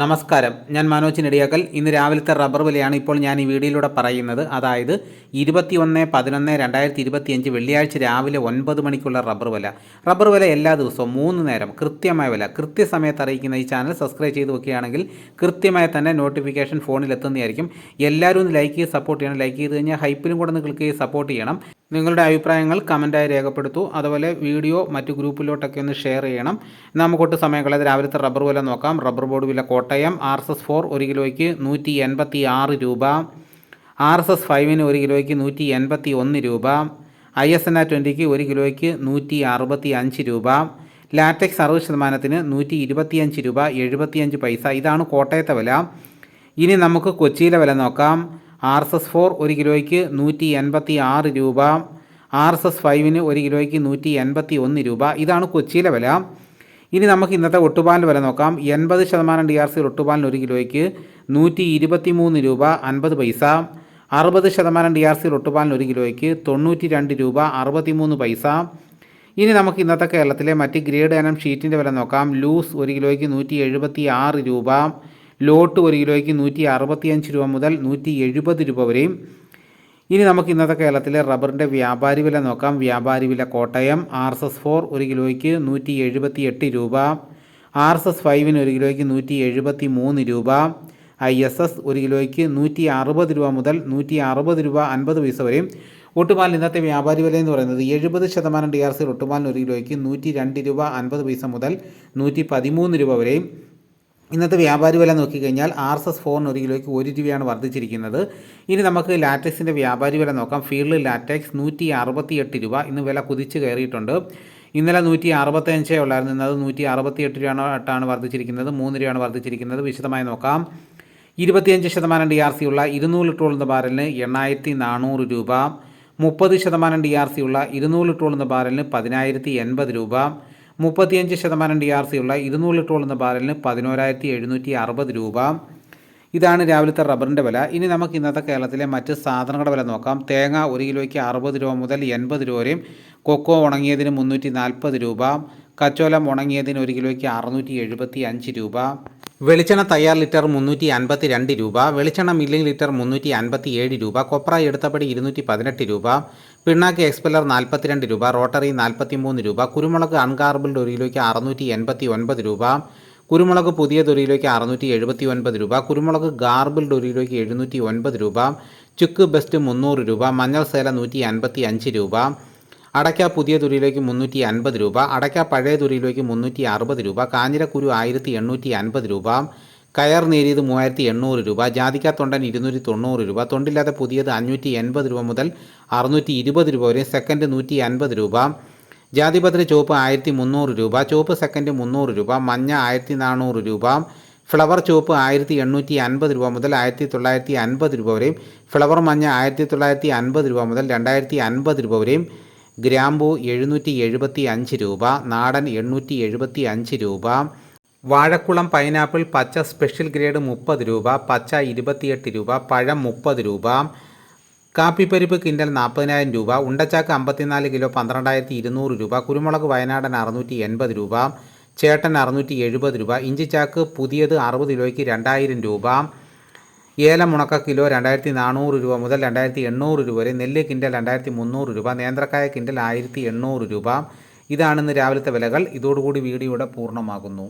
നമസ്കാരം. ഞാൻ മനോജ് നെടിയാക്കൽ. ഇന്ന് രാവിലത്തെ റബ്ബർ വിലയാണ് ഇപ്പോൾ ഞാൻ ഈ വീഡിയോയിലൂടെ പറയുന്നത്. അതായത് ഇരുപത്തി ഒന്ന് പതിനൊന്ന് രണ്ടായിരത്തി ഇരുപത്തിയഞ്ച് വെള്ളിയാഴ്ച രാവിലെ ഒൻപത് മണിക്കുള്ള റബ്ബർ വില. റബ്ബർ വില എല്ലാ ദിവസവും മൂന്ന് നേരം കൃത്യമായ വില. കൃത്യസമയത്ത് അറിയിക്കുന്ന ഈ ചാനൽ സബ്സ്ക്രൈബ് ചെയ്ത് വെക്കുകയാണെങ്കിൽ കൃത്യമായി തന്നെ നോട്ടിഫിക്കേഷൻ ഫോണിൽ എത്തുന്നതായിരിക്കും എല്ലാവരും ഒന്ന് ലൈക്ക് ചെയ്ത് സപ്പോർട്ട് ചെയ്യണം. ലൈക്ക് ചെയ്ത് കഴിഞ്ഞാൽ ഹൈപ്പിലും കൂടെ ഒന്ന് ക്ലിക്ക് ചെയ്ത് സപ്പോർട്ട് ചെയ്യണം. നിങ്ങളുടെ അഭിപ്രായങ്ങൾ കമന്റായി രേഖപ്പെടുത്തൂ. അതുപോലെ വീഡിയോ മറ്റു ഗ്രൂപ്പിലോട്ടൊക്കെ ഒന്ന് ഷെയർ ചെയ്യണം. നമുക്കൊട്ട് സമയം കളയാതെ രാവിലത്തെ റബ്ബർ വില നോക്കാം. റബ്ബർ ബോർഡ് വില Kottayam. R S S four ഒരു കിലോയ്ക്ക് നൂറ്റി എൺപത്തി ആറ് രൂപ. ആർ എസ് എസ് ഫൈവിന് ഒരു കിലോയ്ക്ക് നൂറ്റി എൺപത്തി ഒന്ന് രൂപ. ഐ എസ് എൻ ആർ ട്വന്റിക്ക് ഒരു കിലോയ്ക്ക് നൂറ്റി അറുപത്തി അഞ്ച് രൂപ. ലാറ്റക്സ് അറുപത് ശതമാനത്തിന് നൂറ്റി ഇരുപത്തിയഞ്ച് രൂപ എഴുപത്തിയഞ്ച് പൈസ. ഇതാണ് കോട്ടയത്തെ വില. ഇനി നമുക്ക് കൊച്ചിയിലെ വില നോക്കാം. ആർ എസ് എസ് ഫോർ ഒരു കിലോയ്ക്ക് നൂറ്റി എൺപത്തി ആറ് രൂപ ആർ എസ് എസ് ഫൈവിന് ഒരു കിലോയ്ക്ക് നൂറ്റി എൺപത്തി ഒന്ന് രൂപ. ഇതാണ് കൊച്ചിയിലെ വില. ഇനി നമുക്ക് ഇന്നത്തെ ഒട്ടുപാലിന്റെ വില നോക്കാം. എൺപത് ശതമാനം ഡി ആർ സി ഒട്ടുപാലിന് ഒരു കിലോയ്ക്ക് നൂറ്റി ഇരുപത്തി മൂന്ന് രൂപ അൻപത് പൈസ. അറുപത് ശതമാനം ഡി ആർ സി ഒട്ടുപാലിന് ഒരു കിലോയ്ക്ക് തൊണ്ണൂറ്റി രണ്ട് രൂപ അറുപത്തി മൂന്ന് പൈസ. ഇനി നമുക്ക് ഇന്നത്തെ കേരളത്തിലെ മറ്റ് ഗ്രേഡ് ഇനം ഷീറ്റിന്റെ വില നോക്കാം. ലൂസ് ഒരു കിലോയ്ക്ക് നൂറ്റി എഴുപത്തി ആറ് രൂപ. ലോട്ട് ഒരു കിലോയ്ക്ക് നൂറ്റി അറുപത്തിയഞ്ച് രൂപ മുതൽ നൂറ്റി എഴുപത് രൂപ വരെയും. ഇനി നമുക്ക് ഇന്നത്തെ കേരളത്തിലെ റബ്ബറിന്റെ വ്യാപാരി വില നോക്കാം. വ്യാപാരി വില Kottayam R S S four ഒരു കിലോയ്ക്ക് നൂറ്റി എഴുപത്തി എട്ട് രൂപ ആർ എസ് എസ് ഫൈവിന് ഒരു കിലോയ്ക്ക് നൂറ്റി എഴുപത്തി മൂന്ന് രൂപ ഐ എസ് എസ് ഒരു കിലോയ്ക്ക് നൂറ്റി അറുപത് രൂപ മുതൽ നൂറ്റി അറുപത് രൂപ അൻപത് പൈസ വരെയും. ഒട്ടുപാലിന് ഇന്നത്തെ വ്യാപാരി വില എന്ന് പറയുന്നത് എഴുപത് ശതമാനം ഡി ആർ സി ഒട്ടുപാലിന് ഒരു കിലോയ്ക്ക് നൂറ്റി രണ്ട് രൂപ അൻപത് പൈസ മുതൽ നൂറ്റി പതിമൂന്ന് രൂപ വരെയും. ഇന്നത്തെ വ്യാപാരി വില നോക്കിക്കഴിഞ്ഞാൽ ആർ എസ് എസ് ഫോറിന് ഒരു കിലോയ്ക്ക് ഒരു രൂപയാണ് വർദ്ധിച്ചിരിക്കുന്നത്. ഇനി നമുക്ക് ലാറ്റക്സിന്റെ വ്യാപാരി വില നോക്കാം. ഫീൽഡ് ലാറ്റക്സ് നൂറ്റി അറുപത്തി എട്ട് രൂപ. ഇന്ന് വില കുതിച്ച് കയറിയിട്ടുണ്ട്. ഇന്നലെ നൂറ്റി അറുപത്തഞ്ചേ ഉള്ളായിരുന്നു. ഇന്നത് നൂറ്റി അറുപത്തി എട്ട് രൂപയാണ് വർദ്ധിച്ചിരിക്കുന്നത്. മൂന്ന് രൂപയാണ് വർദ്ധിച്ചിരിക്കുന്നത്. വിശദമായി നോക്കാം. ഇരുപത്തിയഞ്ച് ശതമാനം ഡി ആർ സി ഉള്ള ഇരുന്നൂറ് ലിറ്റർ ബാരലിന് എണ്ണായിരത്തി നാനൂറ് രൂപ. മുപ്പത് ശതമാനം ഡി ആർ സി ഉള്ള ഇരുന്നൂറ് ലിറ്റർ ബാരലിന് പതിനായിരത്തി എൺപത് രൂപ. മുപ്പത്തിയഞ്ച് ശതമാനം ഡി ആർ സി ഉള്ള ഇരുന്നൂറ് ലിറ്റർ എന്ന ബാരലിന് പതിനോരായിരത്തി എഴുന്നൂറ്റി അറുപത് രൂപ. ഇതാണ് രാവിലത്തെ റബ്ബറിന്റെ വില. ഇനി നമുക്ക് ഇന്നത്തെ കേരളത്തിലെ മറ്റ് സാധനങ്ങളുടെ വില നോക്കാം. തേങ്ങ ഒരു കിലോയ്ക്ക് അറുപത് രൂപ മുതൽ എൺപത് രൂപ വരെയും. കൊക്കോ ഉണങ്ങിയതിന് മുന്നൂറ്റി നാൽപ്പത് രൂപ. കച്ചോലം ഉണങ്ങിയതിന് ഒരു കിലോയ്ക്ക് അറുന്നൂറ്റി എഴുപത്തി അഞ്ച് രൂപ. വെളിച്ചെണ്ണ തയ്യാർ ലിറ്റർ മുന്നൂറ്റി അൻപത്തി രണ്ട് രൂപ വെളിച്ചെണ്ണ മില്ലിംഗ് ലിറ്റർ മുന്നൂറ്റി അൻപത്തി ഏഴ് രൂപ കൊപ്ര എടുത്തപടി ഇരുന്നൂറ്റി പതിനെട്ട് രൂപ പിണ്ണാക്ക് എക്സ്പെല്ലർ നാൽപ്പത്തിരണ്ട് രൂപ റോട്ടറി നാൽപ്പത്തി മൂന്ന് രൂപ കുരുമുളക് അൺകാർബിൾഡ് ഒരു കിലോയ്ക്ക് അറുന്നൂറ്റി എൺപത്തി ഒൻപത് രൂപ കുരുമുളക് പുതിയത് ഒരു കിലോയ്ക്ക് അറുന്നൂറ്റി എഴുപത്തി ഒൻപത് രൂപ കുരുമുളക് ഗാർബിൾഡ് ഒരു എഴുന്നൂറ്റി ഒൻപത് രൂപ ചുക്ക് ബെസ്റ്റ് മുന്നൂറ് രൂപ മഞ്ഞൾ സേല നൂറ്റി അൻപത്തി അഞ്ച് രൂപ അടയ്ക്ക പുതിയ തുരിയിലേക്ക് മുന്നൂറ്റി അൻപത് രൂപ അടയ്ക്ക പഴയ തുരിയിലേക്ക് മുന്നൂറ്റി അറുപത് രൂപ കാഞ്ഞിരക്കുരു ആയിരത്തി എണ്ണൂറ്റി അൻപത് രൂപ കയർ നേരിയത് മൂവായിരത്തി എണ്ണൂറ് രൂപ ജാതിക്ക തൊണ്ടൻ ഇരുന്നൂറ്റി തൊണ്ണൂറ് രൂപ തൊണ്ടില്ലാതെ പുതിയത് അഞ്ഞൂറ്റി എൺപത് രൂപ മുതൽ അറുന്നൂറ്റി ഇരുപത് രൂപ വരെ സെക്കൻഡ് നൂറ്റി അൻപത് രൂപ ജാതിപത്ര ചുവപ്പ് ആയിരത്തി മുന്നൂറ് രൂപ ചുവപ്പ് സെക്കൻഡ് മുന്നൂറ് രൂപ മഞ്ഞ ആയിരത്തി നാനൂറ് രൂപ ഫ്ലവർ ചുവപ്പ് ആയിരത്തി എണ്ണൂറ്റി അൻപത് രൂപ മുതൽ ആയിരത്തി തൊള്ളായിരത്തി അൻപത് രൂപ വരെയും ഫ്ലവർ മഞ്ഞ ആയിരത്തി തൊള്ളായിരത്തി അൻപത് രൂപ മുതൽ രണ്ടായിരത്തി അൻപത് രൂപ വരെയും ഗ്രാമ്പു എഴുന്നൂറ്റി എഴുപത്തി അഞ്ച് രൂപ നാടൻ എണ്ണൂറ്റി എഴുപത്തി അഞ്ച് രൂപ വാഴക്കുളം പൈനാപ്പിൾ പച്ച സ്പെഷ്യൽ ഗ്രേഡ് മുപ്പത് രൂപ പച്ച ഇരുപത്തിയെട്ട് രൂപ പഴം മുപ്പത് രൂപ കാപ്പിപ്പരിപ്പ് കിൻഡൽ നാൽപ്പതിനായിരം രൂപ ഉണ്ടച്ചാക്ക് അമ്പത്തിനാല് കിലോ പന്ത്രണ്ടായിരത്തി ഇരുന്നൂറ് രൂപ കുരുമുളക് വയനാടൻ അറുന്നൂറ്റി എൺപത് രൂപ ചേട്ടൻ അറുന്നൂറ്റി എഴുപത് രൂപ ഇഞ്ചിച്ചാക്ക് പുതിയത് അറുപത് കിലോയ്ക്ക് രണ്ടായിരം രൂപ ഏലം ഉണക്ക കിലോ രണ്ടായിരത്തി നാനൂറ് രൂപ മുതൽ രണ്ടായിരത്തി എണ്ണൂറ് രൂപ വരെ നെല്ല് കിൻഡൽ രണ്ടായിരത്തി മുന്നൂറ് രൂപ നേന്ത്രക്കായ കിൻഡൽ ആയിരത്തി എണ്ണൂറ് രൂപ ഇതാണിന്ന് രാവിലത്തെ വിലകൾ. ഇതോടുകൂടി വീഡിയോയുടെ പൂർണമാകുന്നു.